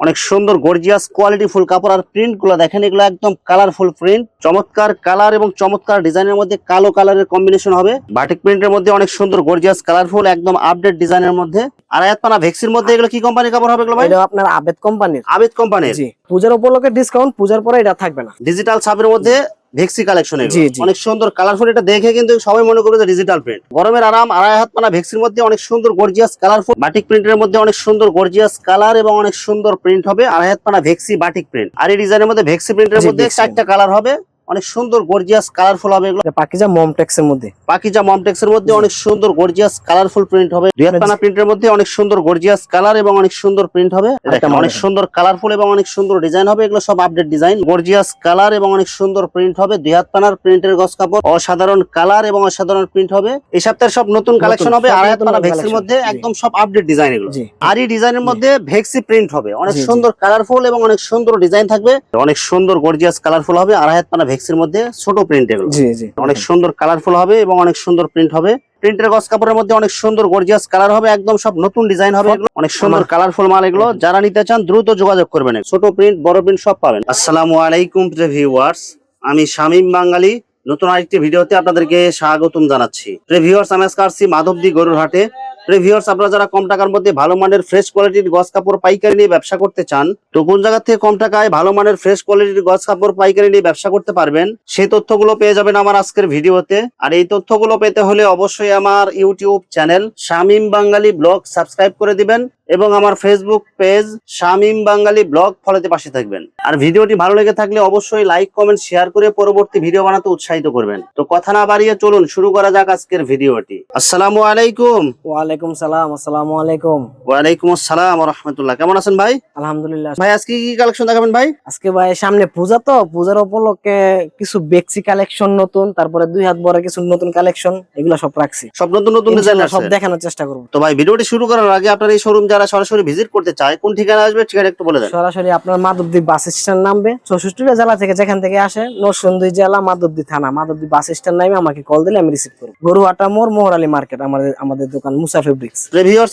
অনেক সুন্দর gorgeous quality full কাপড়। আর প্রিন্টগুলো দেখেন এগুলো একদম কালারফুল প্রিন্ট চমৎকার কালার এবং চমৎকার ডিজাইনের মধ্যে কালো কালারের কম্বিনেশন হবে। বাটিক প্রিন্টের মধ্যে অনেক সুন্দর গর্জিয়াস কালারফুল একদম আপডেট ডিজাইনের মধ্যে। আর আয়াতপানা ভেক্সির মধ্যে এগুলো কি কোম্পানির কাপড় হবে এগুলো ভাই? আপনার আবেদ কোম্পানি আবেদ কোম্পানি জি পূজার উপলক্ষে ডিসকাউন্ট পূজার পরে এটা থাকবে না। ডিজিটাল ছাপের মধ্যে ভেক্সি কালেকশন। অনেক সুন্দর কালারফুল এটা দেখে কিন্তু সবাই মনে করবে যে ডিজিটাল প্রিন্ট গরমের আরাম আড়াই হাত পানা ভেক্সির মধ্যে অনেক সুন্দর গর্জিয়াস কালারফুল বাটিক প্রিন্টের মধ্যে অনেক সুন্দর গর্জিয়াস কালার এবং অনেক সুন্দর প্রিন্ট হবে। আড়াই হাত পানা ভেক্সি বাটিক প্রিন্ট আর এই ডিজাইনের মধ্যে ভেক্সি প্রিন্টের মধ্যে। চারটা কালার হবে। অনেক সুন্দর গর্জিয়াস কালারফুল হবে এগুলো। পাকিজা মমটেক্স এর মধ্যে। পাকিজা মমটেক্স এর মধ্যে অনেক সুন্দর গর্জিয়াস কালারফুল প্রিন্ট হবে। হাত প্রিন্টের মধ্যে অনেক সুন্দর গর্জিয়াস কালার এবং অনেক সুন্দর প্রিন্ট হবে। অনেক সুন্দর কালারফুল এবং অনেক সুন্দর ডিজাইন হবে। এগুলো সব আপডেট ডিজাইন গর্জিয়াস কালার এবং অনেক সুন্দর প্রিন্ট হবে। দুই হাত পানার প্রিন্টের গস কাপড়। অসাধারণ কালার এবং অসাধারণ প্রিন্ট হবে। এই সপ্তাহের সব নতুন কালেকশন হবে। সব আড়াই হাত পানা ভেক্সির মধ্যে একদম সব আপডেট ডিজাইন এগুলো। আর এই ডিজাইনের মধ্যে ভেক্সি প্রিন্ট হবে। অনেক। সুন্দর কালারফুল এবং অনেক সুন্দর ডিজাইন থাকবে। অনেক সুন্দর গর্জিয়াস কালারফুল হবে। আড়াই হাত পানা ভেক্সির মধ্যে ছোট প্রিন্ট এগুলো। অনেক সুন্দর কালারফুল হবে এবং অনেক সুন্দর প্রিন্ট হবে। প্রিন্টের গস কাপড়ের মধ্যে অনেক সুন্দর গর্জিয়াস কালার হবে একদম সব নতুন ডিজাইন হবে এগুলো। অনেক সুন্দর কালারফুল মাল এগুলো। যারা নিতে চান দ্রুত যোগাযোগ করবেন ছোট প্রিন্ট বড় প্রিন্ট সব পাবেন। আসসালামু আলাইকুম ভিউয়ার্স আমি শামীম বাঙালি। নতুন আরেকটি ভিডিওতে আপনাদেরকে স্বাগতম জানাচ্ছি। ভিউয়ার্স আমি আজকে আসছি মাধবদী গরুর হাটে। ভিউয়ার্স আপনারা যারা কম টাকার মধ্যে ভালো মানের ফ্রেশ কোয়ালিটির গস কাপড় পাইকারি নিয়ে ব্যবসা করতে চান, তো কোন জায়গা থেকে কম টাকায় ভালো মানের ফ্রেশ কোয়ালিটির গস কাপড় পাইকারি নিয়ে ব্যবসা করতে পারবেন, সেই তথ্যগুলো পেয়ে যাবেন আমার আজকের ভিডিওতে। আর এই তথ্যগুলো পেতে হলে অবশ্যই আমার YouTube channel Shamim Bangali blog subscribe করে দিবেন এবং আমার Facebook page Shamim Bangali blog ফলোতে পাশে থাকবেন। আর ভিডিওটি ভালো লেগে থাকলে অবশ্যই লাইক কমেন্ট শেয়ার করে পরবর্তী ভিডিও বানাতে উৎসাহিত করবেন। তো কথা না বাড়িয়ে চলুন, শুরু করা যাক আজকের ভিডিওটি। আসসালামু আলাইকুম। ওয়ালাইকুম সালাম আসসালামু আলাইকুম। ওয়ালাইকুম আসসালাম রহমতুল্লাহ। কেমন আছেন ভাই? আলহামদুলিল্লাহ। ভাই আজকে কি কালেকশন দেখাবেন ভাই? আজকে ভাই সামনে পূজা তো পূজার উপলক্ষে কিছু বেক্সি কালেকশন নতুন তারপরে দুই হাত বড় কিছু নতুন কালেকশন এগুলো সব রাখছি। সব নতুন নতুন ডিজাইন সব দেখানোর চেষ্টা করব। তো ভাই ভিডিওটি শুরু করার আগে আপনার এই শোরুম যারা সরাসরি ভিজিট করতে চায় কোন ঠিকানা আসবে ঠিকানা একটু বলে দেন। সরাসরি আপনার মাধবদী বাস স্ট্যান্ড নামবে। চৌষট্টিটা জেলা থেকে যেখান থেকে আসে নরসিংদী জেলা মাধবদী থানা। মাধবদী বাস স্ট্যান্ড নামে আমাকে কল দিলে আমি রিসিভ করব। গরুহাটা মোড় মোহরালি মার্কেট আমাদের আমাদের দোকান মুসা ফেব্রিক্স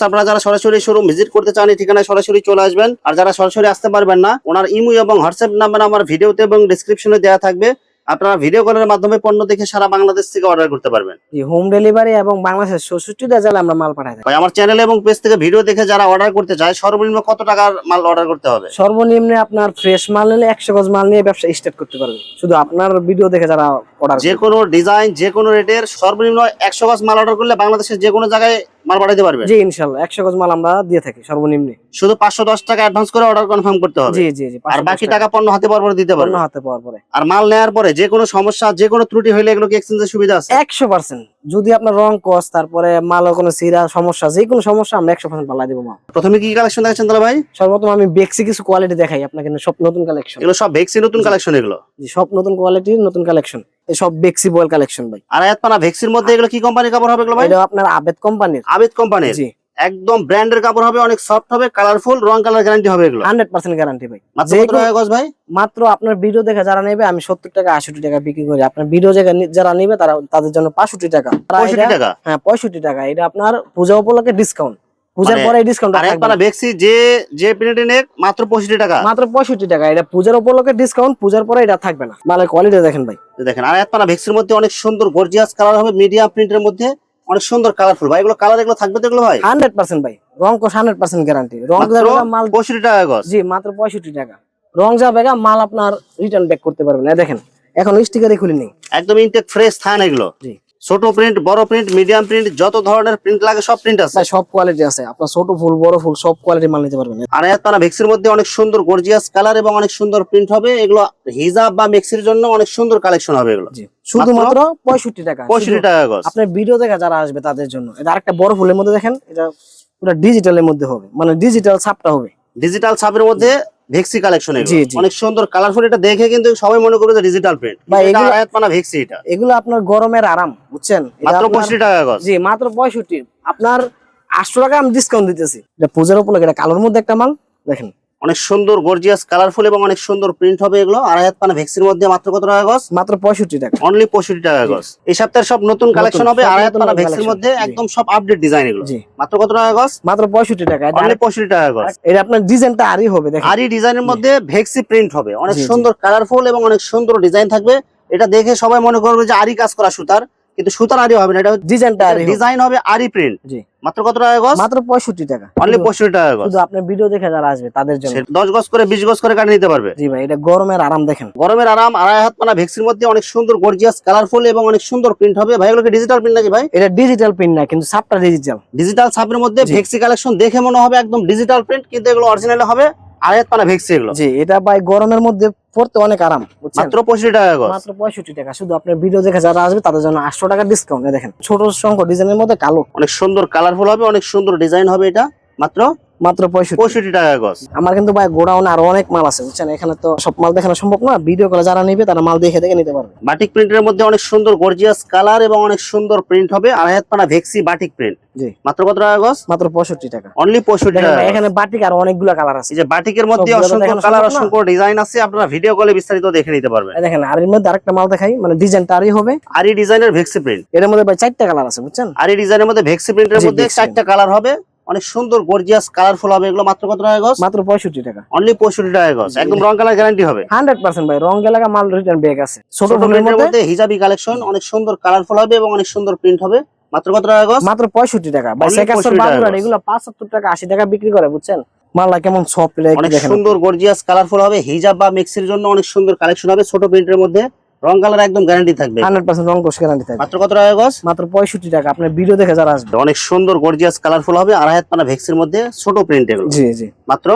আপনারা যারা সরাসরি শোরুম ভিজিট করতে চান এই ঠিকানায় সরাসরি চলে আসবেন। আর যারা সরাসরি আসতে পারবেন না ওনার ইমো এবং হোয়াটসঅ্যাপ নাম্বার আমার ভিডিওতে এবং ডেসক্রিপশনে দেওয়া থাকবে। আপনারা ভিডিও কলের মাধ্যমে পণ্য দেখে সারা বাংলাদেশ থেকে অর্ডার করতে পারবেন। হোম ডেলিভারি এবং বাংলাদেশের চৌষট্টিটা জেলা আমরা মাল পাঠাই ভাই আমার চ্যানেল এবং পেজ থেকে ভিডিও দেখে যারা অর্ডার করতে চায় সর্বনিম্ন কত টাকার মাল অর্ডার করতে হবে? সর্বনিম্নে আপনার ফ্রেশ মাল নিলে একশো গজ মাল নিয়ে ব্যবসা স্টার্ট করতে পারবে শুধু আপনার ভিডিও দেখে যারা অর্ডার যে কোনো ডিজাইন যে কোনো রেটের সর্বনিম্ন একশো গাছ মাল অর্ডার করলে বাংলাদেশের যে কোনো জায়গায় মাল পাঠাতে পারবে জি ইনশাল্লাহ। একশো গজ মাল আমরা দিয়ে থাকি সর্বনিম্নে। শুধু পাঁচশো দশ টাকা অ্যাডভান্স করে অর্ডার কনফার্ম করতে হবে। জি জি জি আর বাকি টাকা। পণ্য হাতে পাওয়ার পরে দিতে পণ্য হাতে পাওয়ার পরে। আর মাল পরে যে কোনো সমস্যা যে কোনো ত্রুটি হইলে এগুলো কি এক্সচেঞ্জের সুবিধা আছে? একশো পার্সেন্ট। যদি আপনার রং কস তারপরে মালের কোনো সিরা সমস্যা যে কোনো সমস্যা আমরা একশো পার্সেন্ট পাল্লা দিব মাল। প্রথমে কি কালেকশন দেখাচ্ছেন তাহলে ভাই? সর্বপ্রথম আমি বেক্সি কিছু কোয়ালিটি দেখাই আপনাকে সব নতুন কালেকশন এগুলো সব ভেক্সি নতুন কালেকশন এগুলো? জি সব নতুন কোয়ালিটির নতুন কালেকশন সব বেক্সি বয়েল কালেকশন ভাই। আর আয়াত পানা ভেক্সির মধ্যে এগুলো কি কোম্পানির কাপড় হবে এগুলো ভাই? এটা আপনার আবেদ কোম্পানির। আবেদ কোম্পানির। জি। একদম ব্র্যান্ডের কাপড় হবে অনেক সফট হবে কালারফুল রং কালার গ্যারান্টি হবে এগুলো। হান্ড্রেড পার্সেন্ট গ্যারান্টি ভাই। মাত্র কত টাকা গজ ভাই? মাত্র আপনার ভিডিও দেখে যারা নেবে আমি সত্তর টাকা আশি টাকা বিক্রি করি। আপনার ভিডিও জায়গা যারা নেবে তারা তাদের জন্য পাঁচষট্টি টাকা। তারা পঁয়ষট্টি এটা- টাকা? হ্যাঁ পঁয়ষট্টি টাকা। এটা আপনার পূজা উপলক্ষে ডিসকাউন্ট পূজার মানে পরে ডিসকাউন্ট আর আয়াত পানা ভেক্সি যে যে মাত্র পঁয়ষট্টি টাকা। মাত্র পঁয়ষট্টি টাকা এটা পূজার উপলক্ষে ডিসকাউন্ট পূজার পরে এটা থাকবে না। মালের কোয়ালিটি দেখেন ভাই। দেখেন আর ভেক্সির মধ্যে অনেক সুন্দর গর্জিয়াস কালার হবে মিডিয়াম প্রিন্টের মধ্যে অনেক সুন্দর কালারফুল ভাই এগুলো কালার এগুলো থাকবে তো এগুলো ভাই? হান্ড্রেড পার্সেন্ট ভাই রং কোশ হান্ড্রেড পার্সেন্ট গ্যারান্টি রং যাবে মাল পঁয়ষট্টি টাকা গজ। জি মাত্র পঁয়ষট্টি টাকা। রং যাবে মাল আপনার রিটার্ন ব্যাক করতে পারবেন। না দেখেন এখন স্টিকারই খুলি নেই একদম ইনটেক ফ্রেশ থান এগুলো। জি। ছোট প্রিন্ট বড় প্রিন্ট মিডিয়াম প্রিন্ট যত ধরনের প্রিন্ট লাগে সব প্রিন্ট আছে। সব কোয়ালিটি আছে। আপনার ছোট ফুল বড় ফুল সব কোয়ালিটি মাল নিতে পারবেন। আর পানা ভেক্সির মধ্যে অনেক সুন্দর গর্জিয়াস কালার এবং অনেক সুন্দর প্রিন্ট হবে। এগুলো হিজাব বা মেক্সির জন্য অনেক সুন্দর কালেকশন হবে এগুলো। শুধুমাত্র পঁয়ষট্টি টাকা। পঁয়ষট্টি টাকা আপনার ভিডিও দেখে যারা আসবে তাদের জন্য। এটা আরেকটা বড় ফুলের মধ্যে দেখেন এটা পুরো ডিজিটালের মধ্যে হবে। মানে ডিজিটাল ছাপটা হবে। ডিজিটাল ছাপের মধ্যে ভেক্সি কালেকশন। অনেক সুন্দর কালারফুল এটা দেখে কিন্তু সবাই মনে করবে যে ডিজিটাল প্রিন্ট এগুলো- আয়াত পানা ভেক্সি এটা। এগুলো আপনার গরমের আরাম বুঝছেন? মাত্র আপনার- পঁয়ষট্টি টাকা গজ। জি মাত্র পঁয়ষট্টি। আপনার আটশো টাকা আমি ডিসকাউন্ট দিতেছি। এটা পূজার উপলক্ষে এটা কালোর মধ্যে একটা মাল দেখেন। অনেক সুন্দর গর্জিয়াস কালারফুল এবং অনেক সুন্দর প্রিন্ট হবে এগুলো। আড়াই হাত পানা ভ্যাকসিন মধ্যে মাত্র কত টাকা গজ? মাত্র পঁয়ষট্টি টাকা। অনলি পঁয়ষট্টি টাকা গজ। এই সপ্তাহের সব নতুন কালেকশন হবে আড়াই হাত পানা ভ্যাকসিন মধ্যে একদম সব আপডেট ডিজাইন এগুলো। মাত্র কত টাকা গজ? মাত্র পঁয়ষট্টি টাকা। অনলি পঁয়ষট্টি টাকা গজ। এটা আপনার ডিজাইনটা আরই হবে দেখেন। আরই ডিজাইনের মধ্যে ভেক্সি প্রিন্ট হবে। অনেক। সুন্দর কালারফুল এবং অনেক সুন্দর ডিজাইন থাকবে। এটা দেখে সবাই মনে করবে যে আরি কাজ করা সুতার। কিন্তু সুতার আরি হবে না এটা ডিজাইনটা হবে। ডিজাইন হবে আরি প্রিন্ট জি। মাত্র কত টাকা গজ? মাত্র পঁয়ষট্টি টাকা। অনলি শুধু- পঁয়ষট্টি টাকা গজ। শুধু আপনার ভিডিও দেখে যারা আসবে তাদের জন্য। দশ গজ করে বিশ গজ করে কাটে নিতে পারবে। জি ভাই এটা গরমের আরাম দেখেন। গরমের আরাম আড়াই হাত পানা ভেক্সির মধ্যে অনেক সুন্দর গর্জিয়াস কালারফুল এবং অনেক সুন্দর প্রিন্ট হবে। ভাই এগুলো ডিজিটাল প্রিন্ট নাকি ভাই? এটা ডিজিটাল প্রিন্ট না কিন্তু সাপটা ডিজিটাল ডিজিটাল ছাপের মধ্যে ভেক্সি কালেকশন দেখে মনে হবে একদম ডিজিটাল প্রিন্ট কিন্তু এগুলো অরিজিনাল হবে। আড়াই হাত পানা ভেক্সি এগুলো। জি এটা ভাই গরমের মধ্যে পড়তে অনেক আরাম মাত্র পঁয়ষট্টি টাকা মাত্র পঁয়ষট্টি টাকা। শুধু আপনার ভিডিও দেখে যারা আসবে তাদের জন্য আটশো টাকা ডিসকাউন্ট দেখেন। ছোট সংখ্যক ডিজাইনের মধ্যে কালো। অনেক সুন্দর কালারফুল হবে অনেক সুন্দর ডিজাইন হবে এটা মাত্র মাত্র পঁয়ষট্টি। টাকা গজ। আমার কিন্তু ভাই গোডাউনে আরও অনেক মাল আছে বুঝছেন? এখানে তো সব মাল দেখানো সম্ভব না। ভিডিও করে যারা নিবে তারা মাল দেখে দেখে নিতে পারবে। বাটিক প্রিন্টের মধ্যে অনেক সুন্দর গর্জিয়াস কালার এবং অনেক সুন্দর প্রিন্ট হবে। আড়াই হাত পানা ভেক্সি বাটিক প্রিন্ট। মাত্র কত টাকা গজ? মাত্র পঁয়ষট্টি টাকা। অনলি পঁয়ষট্টি টাকা এখানে বাটিক আর অনেকগুলো কালার আছে। যে বাটিকের মধ্যে অসংখ্য কালার অসংখ্য ডিজাইন আছে। আপনারা ভিডিও কলে বিস্তারিত দেখে নিতে পারবেন। দেখেন আর এর মধ্যে আরেকটা মাল দেখাই। মানে ডিজাইনটা আরই হবে। আর এই ডিজাইনের ভেক্সি প্রিন্ট। এর মধ্যে ভাই চারটা কালার আছে বুঝছেন? আর এই ডিজাইনের মধ্যে ভেক্সি প্রিন্টের মধ্যে চারটা কালার হবে। অনেক সুন্দর গর্জিয়াস কালারফুল হবে। এগুলো মাত্র কত টাকা গজ? মাত্র পঁয়ষট্টি টাকা। অনলি পঁয়ষট্টি টাকা গজ। একদম রং কালার গ্যারান্টি হবে। হান্ড্রেড পার্সেন্ট ভাই রং এলাকা মাল রিটার্ন ব্যাগ আছে। ছোট প্রিন্টের মধ্যে। হিজাবি কালেকশন অনেক সুন্দর কালারফুল হবে এবং অনেক সুন্দর প্রিন্ট হবে। মাত্র কত টাকা গজ? মাত্র পঁয়ষট্টি টাকা। সেকাস্তর 65 টাকা এগুলো পাঁচাত্তর টাকা আশি টাকা বিক্রি করে বুঝছেন? মালটা কেমন সফট অনেক সুন্দর গর্জিয়াস কালারফুল হবে। হিজাব বা মিক্সির জন্য অনেক সুন্দর কালেকশন হবে ছোট প্রিন্টের মধ্যে। রং কালার একদম গ্যারান্টি থাকবে। হান্ড্রেড পার্সেন্ট রং কোষ গ্যারান্টি থাকবে। মাত্র কত টাকা গজ মাত্র পঁয়ষট্টি টাকা। আপনার ভিডিও দেখে যারা আসবে অনেক সুন্দর গর্জিয়াস কালারফুল হবে। আড়াই হাত পানা ভেক্সির মধ্যে ছোট প্রিন্ট এগুলো। জি জি। মাত্র?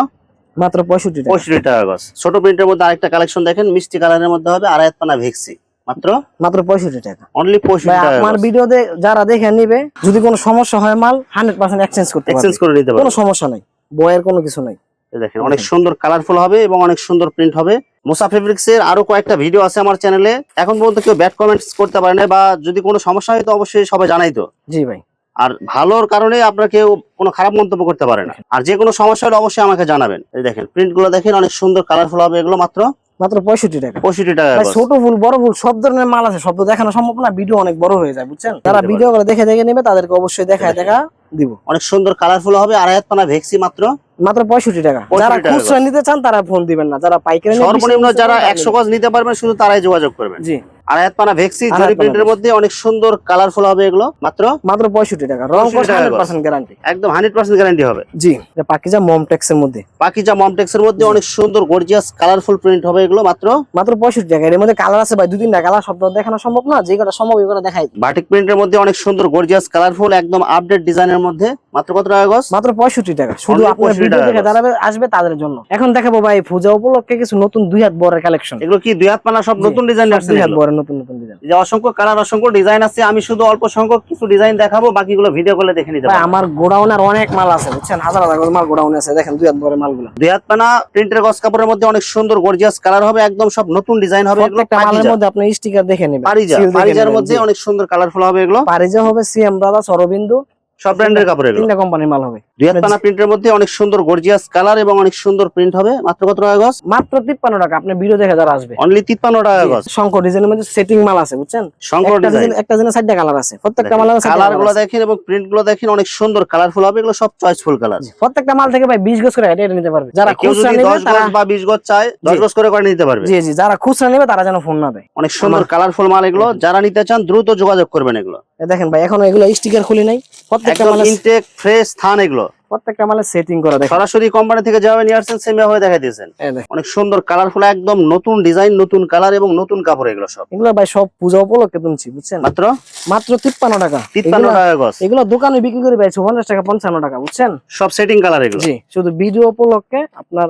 মাত্র পঁয়ষট্টি টাকা। পঁয়ষট্টি টাকা গজ ছোট প্রিন্টের মধ্যে আরেকটা কালেকশন দেখেন মিষ্টি কালারের মধ্যে হবে আড়াই হাত পানা ভেক্সি। মাত্র? মাত্র পঁয়ষট্টি টাকা। অনলি ভাই পঁয়ষট্টি টাকা আমার ভিডিও যারা দেখে নিবে যদি কোনো সমস্যা হয় মাল হান্ড্রেড পার্সেন্ট এক্সচেঞ্জ করতে এক্সচেঞ্জ করে নিতে কোনো সমস্যা নাই। বয়ের কোনো কিছু নাই। দেখেন অনেক সুন্দর কালারফুল হবে এবং অনেক সুন্দর প্রিন্ট হবে। মুসা ফেব্রিক্স এর আরও কয়েকটা ভিডিও আছে আমার চ্যানেলে এখন পর্যন্ত কেউ ব্যাড কমেন্টস করতে পারে না বা যদি কোনো সমস্যা হয় তো অবশ্যই সবাই জানাই তো। জি ভাই। আর ভালোর কারণে আপনার কেউ কোনো খারাপ মন্তব্য করতে পারে না। আর যে কোনো সমস্যা হলে অবশ্যই আমাকে জানাবেন। এই দেখেন প্রিন্টগুলো দেখেন অনেক সুন্দর কালারফুল হবে এগুলো মাত্র। মাত্র পঁয়ষট্টি টাকা। পঁয়ষট্টি টাকা ছোট ফুল বড় ফুল সব ধরনের মাল আছে সব তো দেখানো সম্ভব না ভিডিও অনেক বড় হয়ে যায় বুঝছেন? যারা ভিডিও করে দেখে দেখে নেবে তাদেরকে অবশ্যই দেখায় দেখা দিব। অনেক সুন্দর কালারফুল হবে আড়াই হাত পানা ভেক্সি মাত্র। মাত্র পঁয়ষট্টি টাকা। যারা খুচরা নিতে চান তারা ফোন দিবেন না। যারা পাইকারি সর্বনিম্ন যারা একশো গজ নিতে পারবেন শুধু তারাই যোগাযোগ করবেন। জি। আড়াই হাত পানা ভেক্সি জরি প্রিন্টের মধ্যে অনেক সুন্দর কালারফুল হবে এগুলো। মাত্র মাত্র পঁয়ষট্টি টাকা। রং 65 হান্ড্রেড গ্যারান্টি একদম হান্ড্রেড পার্সেন্ট গ্যারান্টি হবে। জি এটা পাকিজা মমটেক্স এর মধ্যে। পাকিজা মমটেক্স এর মধ্যে অনেক সুন্দর গর্জিয়াস কালারফুল প্রিন্ট হবে এগুলো মাত্র মাত্র পঁয়ষট্টি টাকা। এর মধ্যে কালার আছে ভাই দুই তিনটা কালার সব দেখানো সম্ভব না। যে কটা সম্ভব কটা দেখাই বাটিক প্রিন্টের মধ্যে অনেক সুন্দর গর্জিয়াস কালারফুল একদম আপডেট ডিজাইনের মধ্যে। মাত্র কত টাকা গজ? মাত্র পঁয়ষট্টি টাকা। শুধু আপনার ভিডিও দেখে। যারা আসবে তাদের জন্য। এখন দেখাবো ভাই পূজা উপলক্ষে কিছু নতুন দুই হাত বরের কালেকশন এগুলো কি দুই হাত পানা সব নতুন ডিজাইন আসছে দুই হাত বরের নতুন নতুন ডিজাইন যে অসংখ্য কালার অসংখ্য ডিজাইন আছে আমি শুধু অল্প সংখ্যক কিছু ডিজাইন দেখাবো বাকিগুলো ভিডিও করে দেখে নিতে পারবেন আমার গোডাউনের অনেক মাল আছে বুঝছেন? হাজার হাজার মাল গোডাউনে আছে দেখেন দুই হাত বরের মালগুলো। দুই হাত পানা প্রিন্টের গস কাপড়ের মধ্যে অনেক সুন্দর গর্জিয়াস কালার হবে একদম সব নতুন ডিজাইন হবে এগুলো। মালের মধ্যে আপনি স্টিকার দেখে নেবেন পারিজা পারিজার মধ্যে অনেক সুন্দর কালারফুল হবে এগুলো। পারিজা হবে সিএম ব্রাদার্স অরবিন্দু সব ব্র্যান্ডের কাপড় এগুলো। তিনটা কোম্পানির মাল হবে। হাত পানা প্রিন্টের মধ্যে অনেক সুন্দর গর্জিয়াস কালার এবং অনেক সুন্দর প্রিন্ট হবে। মাত্র কত টাকা গজ? মাত্র তিপ্পান্ন টাকা আপনি ভিডিও দেখে যারা আসবে। অনলি তিপ্পান্ন টাকা গজ। শঙ্কর ডিজাইনের মধ্যে সেটিং মাল আছে বুঝছেন? শঙ্কর ডিজাইন ডিজাইন একটা ডিজাইনের চারটা কালার আছে প্রত্যেকটা চারটা কালারগুলো দেখেন এবং প্রিন্টগুলো দেখেন অনেক সুন্দর কালারফুল হবে এগুলো সব চয়েসফুল কালার প্রত্যেকটা মাল থেকে ভাই বিশ গজ করে এটা নিতে পারবে। যারা খুচরা নেবে তারা বা বিশ গজ চায় দশ জি। গজ করে করে নিতে পারবে। জি জি যারা খুচরা নেবে তারা যেন ফোন না দেয়। অনেক সুন্দর কালারফুল মাল এগুলো। যারা নিতে চান দ্রুত যোগাযোগ করবেন এগুলো। দেখেন ভাই এখনও এগুলো স্টিকার খুলি নাই। প্রত্যেকটা মাল মালে ইনটেক ফ্রেশ থান এগুলো। প্রত্যেকটা মালে সেটিং করা দেখেন। সরাসরি কোম্পানি থেকে যাওয়া নিয়ে আসছেন সেমিয়া হয়ে দেখা দিয়েছেন। অনেক সুন্দর কালারফুল একদম নতুন ডিজাইন নতুন কালার এবং নতুন কাপড় এগুলো সব। এগুলো ভাই সব পূজা উপলক্ষে তুলছি বুঝছেন? মাত্র? মাত্র তিপ্পান্ন টাকা। তিপ্পান্ন এগুলো- টাকা গজ। এগুলো দোকানে বিক্রি করে পাইছে পঞ্চাশ টাকা পঞ্চান্ন টাকা বুঝছেন? সব সেটিং কালার এগুলো। জি শুধু ভিডিও উপলক্ষে আপনার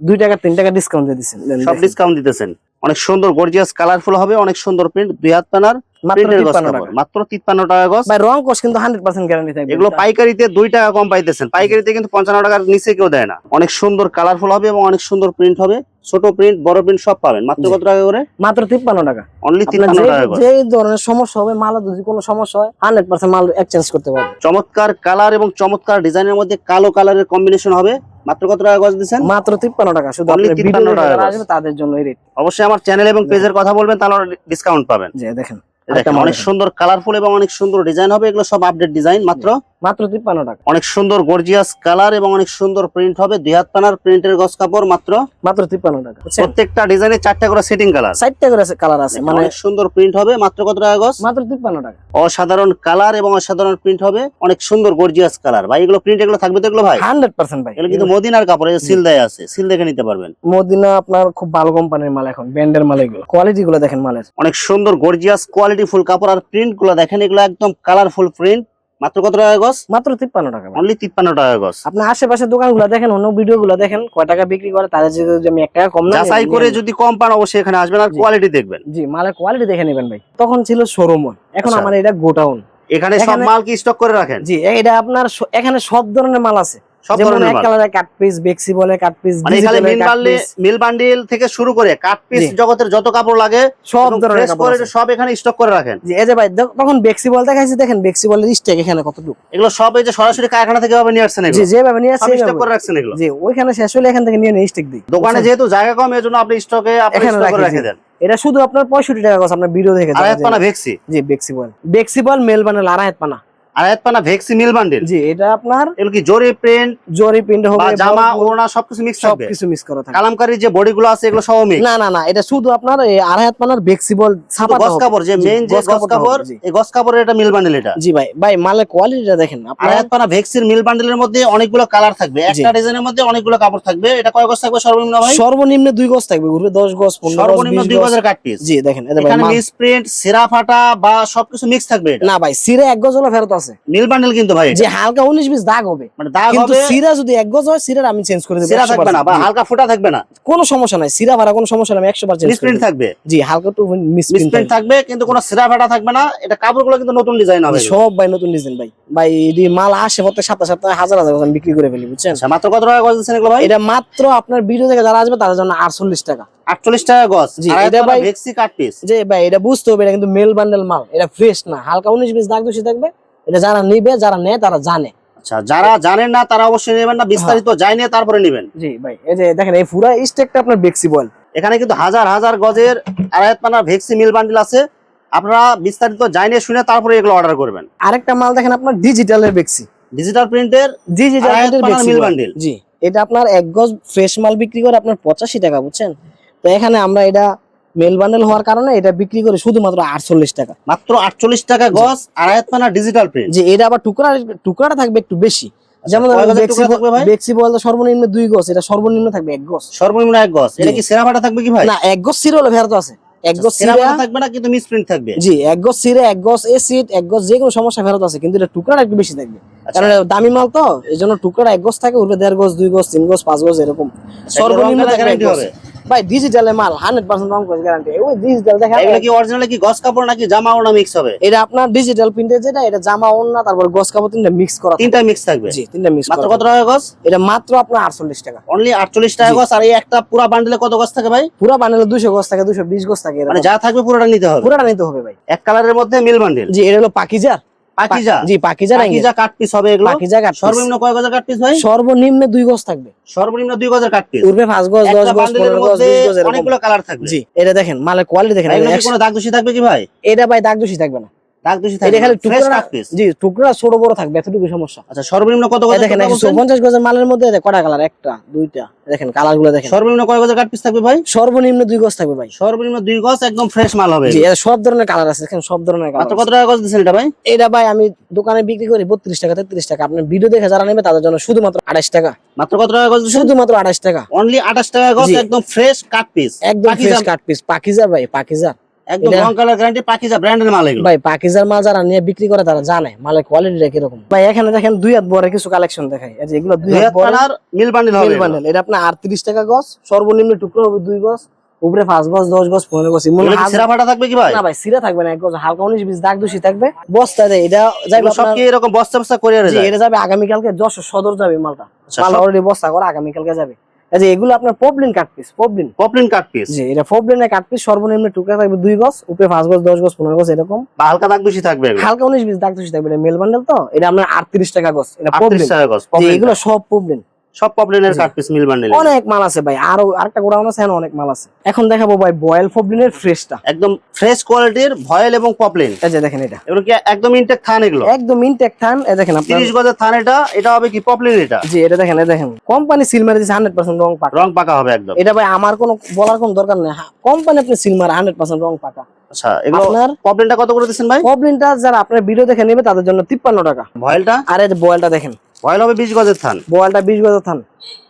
দুই টাকা তিন টাকা ডিসকাউন্ট দিয়ে দিচ্ছেন। সব ডিসকাউন্ট দিতেছেন। অনেক সুন্দর গর্জিয়াস কালারফুল হবে অনেক সুন্দর প্রিন্ট দুই হাত পানার। মাত্র তিপ্পান্ন টাকা। মাত্র তিপ্পান্ন টাকা গজ ভাই রং কোর্স কিন্তু হান্ড্রেড পার্সেন্ট গ্যারান্টি থাকবে। এগুলো পাইকারিতে দুই টাকা কম পাইতেছেন। পাইকারিতে কিন্তু পঞ্চান্ন টাকার নিচে কেউ দেয় না। অনেক সুন্দর কালারফুল হবে এবং অনেক সুন্দর প্রিন্ট হবে। ছোট প্রিন্ট বড় প্রিন্ট সব পাবেন। মাত্র কত টাকা করে? মাত্র তিপ্পান্ন টাকা। অনলি তিপ্পান্ন টাকা যে ধরনের সমস্যা হবে মাল যদি কোনো সমস্যা হয় হান্ড্রেড পার্সেন্ট মাল এক্সচেঞ্জ করতে পারবে চমৎকার কালার এবং চমৎকার ডিজাইনের মধ্যে কালো কালারের কম্বিনেশন হবে। মাত্র কত টাকা গজ দিচ্ছেন? মাত্র তিপ্পান্ন টাকা শুধু Only আপনার 53 ভিডিও দেখে টাকা আসবে তাদের জন্য এই রেট অবশ্যই আমার চ্যানেল এবং পেজের কথা বলবেন তাহলে ডিসকাউন্ট পাবেন। দেখেন। অনেক সুন্দর কালারফুল এবং অনেক সুন্দর ডিজাইন হবে। এগুলো সব আপডেট ডিজাইন মাত্র মাত্র তিপ্পান্ন টাকা। অনেক সুন্দর গর্জিয়াস কালার এবং অনেক সুন্দর প্রিন্ট হবে। দুই হাত পানার প্রিন্টের গজ কাপড় মাত্র মাত্র তিপ্পান্ন টাকা প্রত্যেকটা ডিজাইনে চারটা করে সেটিং কালার চারটা করে কালার আছে মানে অনেক সুন্দর প্রিন্ট হবে। মাত্র কত টাকা গজ মাত্র তিপ্পান্ন টাকা। অসাধারণ কালার এবং অসাধারণ প্রিন্ট হবে। অনেক সুন্দর গর্জিয়াস কালার ভাই এগুলো প্রিন্ট এগুলো থাকবে তো এগুলো ভাই? হান্ড্রেড পার্সেন্ট ভাই। এগুলো কিন্তু মদিনার কাপড় সিল দেয় আছে। সিল দেখে নিতে পারবেন। মদিনা আপনার খুব ভালো কোম্পানির মাল এখন ব্র্যান্ডের মাল এগুলো। কোয়ালিটি গুলো দেখেন মালের। অনেক সুন্দর গর্জিয়াস কোয়ালিটি ফুল কাপড় আর প্রিন্টগুলো দেখেন এগুলো একদম কালারফুল প্রিন্ট মাত্র কত টাকা গছ মাত্র তিপ্পান্ন টাকা। অনলি তিপ্পান্ন টাকা গছ আপনার আশেপাশে দোকানগুলো দেখেন অন্য ভিডিও গুলো দেখেন কয় টাকা বিক্রি করে তাদের যদি আমি এক টাকা কম না যাচাই করে যদি কম পান অবশ্যই এখানে আসবেন আর কোয়ালিটি দেখবেন। জি মালের কোয়ালিটি দেখে নেবেন ভাই। তখন ছিল শোরুম এখন আচ্ছা। আমার এটা গোডাউন। এখানে সব মাল কি স্টক করে রাখেন? জি এটা আপনার এখানে সব ধরনের মাল আছে। সব যেমন ধরনের এক কাট পিস বেক্সি বলে কাট পিস মানে এখানে মিল বান্ডিল মিল বান্ডিল থেকে শুরু করে কাট পিস জগতের যত কাপড় লাগে সব ধরনের কাপড়। সব এখানে স্টক করে রাখেন। জি এই যে ভাই তখন বেক্সি বল দেখাইছি দেখেন বেক্সি বলের স্টেক এখানে কতটুকু। এগুলো সব এই যে সরাসরি কারখানা থেকে ভাবে নিয়ে আসছেন জি এগুলো। যেভাবে নিয়ে সব আসছে স্টক করে রাখছেন এগুলো। জি ওইখানে শেষ হলে এখান থেকে নিয়ে নিয়ে স্টেক দিই। দোকানে যেহেতু জায়গা কম এর জন্য আপনি স্টকে আপনি স্টক করে রেখে দেন। এটা শুধু আপনার পঁয়ষট্টি টাকা কথা আপনার ভিডিও দেখে আড়াইত পানা ভেক্সি জি বেক্সি বল। বেক্সি বল মেল বানাল আড়াইত পানা। ভেক্সি বান্ডিল। জি এটা আপনার এগুলো কি জরি প্রিন্ট জরি প্রিন্ট হবে জামা ওড়না সবকিছু মিক্স থাকবে? কিছু মিস করা থাকে কালামকারী যে বডি গুলো আছে এগুলো সব মিক্স না না না এটা শুধু আপনার এই আড়াইত পানার ছাপা গস কাপড় যে মেইন যে গস গস কাপড় এই গস কাপড়ের এটা মিল বান্ডিল এটা। জি ভাই ভাই মালের কোয়ালিটিটা দেখেন আপনার ভেক্সির মিল বান্ডিলের মধ্যে অনেকগুলো কালার থাকবে। একটা ডিজাইনের মধ্যে অনেকগুলো কাপড় থাকবে। এটা কয় গজ থাকবে সর্বনিম্ন ভাই? সর্বনিম্ন দুই গজ থাকবে ঘুরবে দশ গজ পনেরো গজ সর্বনিম্ন দুই গজের কাট পিস জি দেখেন এটা ভাই মিস প্রিন্ট সেরা ফাটা বা সবকিছু মিক্স থাকবে এটা। না ভাই সিরে এক গজ হলে ফেরত আছে। মিল বান্ডিল কিন্তু ভাই যে হালকা উনিশ বিশ দাগ হবে। মানে দাগ কিন্তু সিরা যদি এক গজ হয় সিরার আমি চেঞ্জ করে দেবো সেরা 100% থাকবে না বা হালকা ফুটা থাকবে না। কোনো সমস্যা নাই সিরা ভাড়া কোনো সমস্যা নাই একশো বার চেঞ্জ মিস থাকবে। জি হালকা একটু মিস মিস থাকবে। কিন্তু কোনো সেরা ফাটা থাকবে না। এটা কাপড়গুলো কিন্তু নতুন ডিজাইন হবে। সব ভাই নতুন ডিজাইন ভাই। ভাই এটি মাল আসে প্রত্যেক সপ্তাহে সপ্তাহে হাজার হাজার আমি বিক্রি করে ফেলি বুঝছেন? আচ্ছা মাত্র কত টাকা গজ দিচ্ছেন এগুলো ভাই? এটা মাত্র আপনার ভিডিও থেকে যারা আসবে তাদের জন্য আটচল্লিশ টাকা। আটচল্লিশ টাকা গজ। জি, এটা ভাই- ভেক্সি কাট পিস যে ভাই এটা বুঝতে হবে এটা কিন্তু মেল বান্ডেল মাল। এটা ফ্রেশ না। হালকা উনিশ বিশ দাগ দোষী থাকবে। এটা যারা নিবে যারা নেয় তারা জানে। আচ্ছা যারা জানেন না তারা অবশ্যই নেবেন না। বিস্তারিত যাই নিয়ে তারপরে নেবেন। জি ভাই এই যে দেখেন এই পুরো স্টেকটা আপনার বেক্সি বল এখানে কিন্তু হাজার হাজার গজের আড়াইত পানা ভেক্সি মিল বান্ডিল আছে। আপনারা বিস্তারিত যাই নিয়ে শুনে তারপরে এগুলো অর্ডার করবেন। আরেকটা মাল দেখেন আপনার ডিজিটালের বেক্সি ডিজিটাল প্রিন্টের ডিজিটাল মিল বান্ডিল। জি এটা আপনার এক গজ ফ্রেশ মাল বিক্রি করে আপনার পঁচাশি টাকা বুঝছেন? তো এখানে আমরা এটা মেল বান্ডেল হওয়ার কারণে এটা বিক্রি করে শুধুমাত্র আটচল্লিশ টাকা। মাত্র আটচল্লিশ টাকা গজ আড়াইত পানা ডিজিটাল প্রিন্ট যে এটা আবার টুকরা টুকরাটা থাকবে একটু বেশি। যেমন বেক্সি বলতে সর্বনিম্ন দুই গজ এটা সর্বনিম্ন থাকবে এক গজ। সর্বনিম্ন এক গজ। এটা কি সেরা থাকবে কি ভাই? না এক গজ সিরে হলে ফেরত আছে। এক গজ থাকবে না কিন্তু মিস প্রিন্ট থাকবে। জি এক গজ সিরে এক গজ এ সিট এক গজ যে কোনো সমস্যা ফেরত আছে কিন্তু এটা টুকরাটা একটু বেশি থাকবে। আচ্ছা। কারণ দামি মাল তো এই জন্য এক গজ থাকে উঠবে দেড় গজ দুই গজ তিন গজ পাঁচ গজ এরকম। সর্বনিম্ন এক guarantee গজ। হবে? ভাই ডিজিটালের মাল হান্ড্রেড পার্সেন্ট রং গজ গ্যারান্টি ওই ডিজিটাল দেখা এগুলো কি অরিজিনাল কি গজ কাপড় নাকি জামা ওনা মিক্স হবে? এটা আপনার ডিজিটাল প্রিন্টের যেটা এটা জামা তারপর গজ কাপড় তিনটা মিক্স করা তিনটা মিক্স থাকবে? জি তিনটা মিক্স মাত্র কত টাকা থাকে। এটা মাত্র আপনার আটচল্লিশ টাকা। অনলি আটচল্লিশ টাকা জি। গজ আর এই একটা পুরা বান্ডেলে কত গজ থাকে ভাই? পুরো বানালে দুশো গজ থাকে দুশো বিশ গজ থাকে মানে যা থাকবে পুরোটা নিতে হবে। পুরোটা নিতে হবে ভাই। এক কালারের মধ্যে মিল বান্ডেল জি এটা হলো পাকিজার। পাকিজা। জি পাকিজার পাকিজা কাট পিস হবে এগুলো। পাকিজা কাট সর্বনিম্ন কয় গজের কাট পিস ভাই? সর্বনিম্ন গজ থাকবে। সর্বনিম্ন গজের কাট পিস গজ গজ গজ গজ অনেকগুলো কালার থাকবে। জি এটা দেখেন মালের কোয়ালিটি দেখেন ভাই, এগুলো কোনো দাগ দোষী থাকবে কি ভাই? এটা ভাই দাগ দোষী থাকবে না। দাগ দোষী থাকবে খালি টুকরা জি টুকরা ছোট বড় থাকবে এতটুকু সমস্যা। আচ্ছা সর্বনিম্ন কত এই দেখেন কথা একশো বলছেন? পঞ্চাশ গজের মালের মধ্যে কটা কালার একটা দুইটা। দেখেন কালারগুলো দেখেন। সর্বনিম্ন কয় গজের কাট পিস থাকবে ভাই? সর্বনিম্ন দুই গজ থাকবে ভাই। সর্বনিম্ন দুই গজ একদম ফ্রেশ মাল হবে। জি সব ধরনের কালার আছে দেখেন সব ধরনের মাত্র কত টাকা গজ এটা ভাই? এটা ভাই আমি দোকানে বিক্রি করি বত্রিশ টাকা তেত্রিশ টাকা। আপনি ভিডিও দেখে যারা নেবে তাদের জন্য শুধুমাত্র আঠাশ টাকা। মাত্র কত টাকা গজ শুধুমাত্র আঠাশ টাকা। অনলি আঠাশ টাকা গজ একদম ফ্রেশ কাট পিস একদম ফ্রেশ কাট পিস পাকিজার ভাই পাকিজার একদম রং কালার গ্যারান্টি পাকিজা ব্র্যান্ডের মাল এগুলো। ভাই পাকিজার মাল যারা নিয়ে বিক্রি করে তারা জানে মালের কোয়ালিটিটা কীরকম। ভাই এখানে দেখেন দুই হাত বড় কিছু কালেকশন দেখাই। এই যে এগুলো দুই দুই হাত হাত মিল বান্ডিল হবে মিল বান্ডেল এটা আপনার আটত্রিশ টাকা গজ সর্বনিম্ন টুকরো হবে দুই গজ উপরে পাঁচ গজ দশ গজ পনেরো গজ। সেরা ফাটা থাকবে কি ভাই? না ভাই সিরা থাকবে না এক গজ। হালকা উনিশ বিশ দাগ দোষী থাকবে। বস্তা দেয় এটা যাবে সব কি এরকম বস্তা বস্তা করে জি, এটা যাবে আগামীকালকে যশোর সদর যাবে মালটা। আচ্ছা, মাল অলরেডি বস্তা করে আগামীকালকে যাবে। যে এগুলো আপনার poplin cut piece poplin poplin cut piece জি এটা পপলিনের কাট পিস সর্বনিম্ন টুকরা থাকবে দুই গজ উপরে পাঁচ গজ দশ গজ পনেরো গজ এরকম। বা হালকা দাগ বেশি থাকবে হালকা উনিশ বিশ দাগ থাকবে। এটা মেল বান্ডেল তো? এটা আপনার আটত্রিশ টাকা গজ এটা 38 টাকা গজ এগুলো সব পবলিন সব পপলিনের কাট পিস মিল বান্ডেল অনেক মাল আছে ভাই। আরও আরেকটা গোডাউন আছে এখানে অনেক মাল আছে। এখন দেখাবো ভাই বয়েল পবলিনের ফ্রেশটা একদম ফ্রেশ কোয়ালিটির ভয়েল এবং পপলিন এই যে দেখেন এটা। এগুলো কি একদম ইনটেক থান এগুলো? একদম ইনটেক থান এই দেখেন আপনার 30 গজের থান এটা এটা হবে কি পপলিন এটা? জি এটা দেখেন এই দেখেন। কোম্পানি সিল মেরে হান্ড্রেড পার্সেন্ট রং পাকা। রং পাকা হবে একদম। এটা ভাই আমার কোনো বলার কোনো দরকার নেই। কোম্পানি আপনি সিল মারা হান্ড্রেড পার্সেন্ট রং পাকা। আচ্ছা এগুলো আপনার পপলিনটা কত করে দিচ্ছেন ভাই? পবলিনটা যারা আপনার ভিডিও দেখে নেবে তাদের জন্য তিপ্পান্ন টাকা। ভয়েলটা আর এই বয়েলটা দেখেন। ভয়েল হবে 20 গজের থান। বয়েলটা বিশ গজের থান।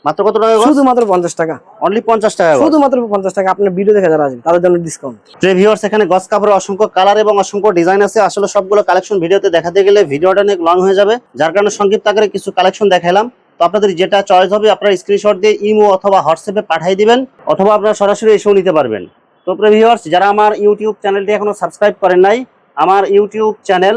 মাত্র কত টাকা শুধুমাত্র পঞ্চাশ টাকা। অনলি 50 টাকা শুধুমাত্র পঞ্চাশ টাকা। আপনার ভিডিও দেখে যারা আসবে তাদের জন্য ডিসকাউন্ট যে ভিউয়ার্স এখানে গস কাপড়ের অসংখ্য কালার এবং অসংখ্য ডিজাইন আছে আসলে সবগুলো কালেকশন ভিডিওতে দেখাতে গেলে ভিডিওটা অনেক লং হয়ে যাবে। যার কারণে সংক্ষিপ্ত আকারে কিছু কালেকশন দেখালাম তো আপনাদের যেটা চয়েস হবে আপনারা স্ক্রিনশট দিয়ে ইমো অথবা হোয়াটসঅ্যাপে পাঠিয়ে দিবেন অথবা আপনারা সরাসরি এসেও নিতে পারবেন। তো ভিউয়ার্স যারা আমার ইউটিউব চ্যানেলটি এখনও সাবস্ক্রাইব করেন নাই আমার YouTube channel